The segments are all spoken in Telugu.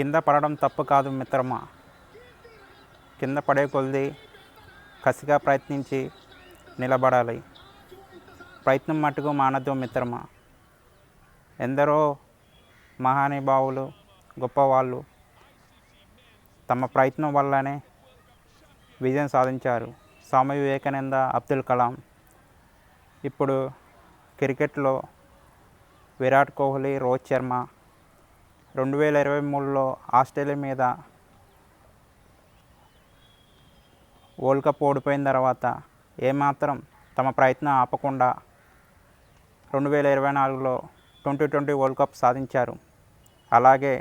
కింద పడడం తప్పు కాదు మిత్రమా. కింద పడే కొలది కసిగా ప్రయత్నించి నిలబడాలి. ప్రయత్నం మట్టుకు మానద్దు మిత్రమా. ఎందరో మహానుభావులు గొప్పవాళ్ళు తమ ప్రయత్నం వల్లనే విజయం సాధించారు. స్వామి వివేకానంద అబ్దుల్ కలాం. ఇప్పుడు క్రికెట్లో విరాట్ కోహ్లీ రోహిత్ శర్మ రెండు వేల ఇరవై మూడులో ఆస్ట్రేలియా మీద వరల్డ్ కప్ ఓడిపోయిన తర్వాత ఏమాత్రం తమ ప్రయత్నం ఆపకుండా రెండు వేల ఇరవై నాలుగులో ట్వంటీ ట్వంటీ వరల్డ్ కప్ సాధించారు. అలాగే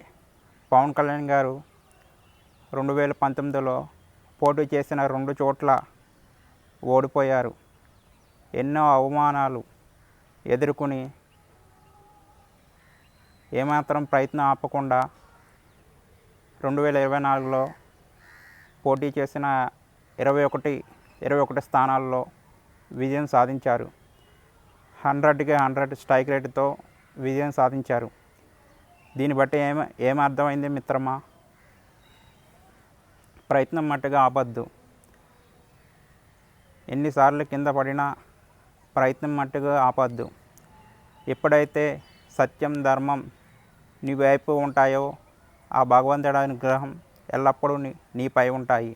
పవన్ కళ్యాణ్ గారు రెండు వేల పంతొమ్మిదిలో పోటీ చేసిన రెండు చోట్ల ఓడిపోయారు. ఎన్నో అవమానాలు ఎదుర్కొని ఏమాత్రం ప్రయత్నం ఆపకుండా రెండు వేల ఇరవై నాలుగులో పోటీ చేసిన ఇరవై ఒకటి ఇరవై ఒకటి స్థానాల్లో విజయం సాధించారు. హండ్రెడ్కి హండ్రెడ్ స్ట్రైక్ రేటుతో విజయం సాధించారు. దీన్ని బట్టి ఏమ ఏం అర్థమైంది మిత్రమా? ప్రయత్నం మట్టుగా ఆపద్దు. ఎన్నిసార్లు కింద పడినా ప్రయత్నం మట్టుగా ఆపద్దు. ఎప్పుడైతే సత్యం ధర్మం నీ వైపు ఉంటాయో ఆ భగవంతుడి అనుగ్రహం ఎల్లప్పుడూ నీ నీపై ఉంటాయి.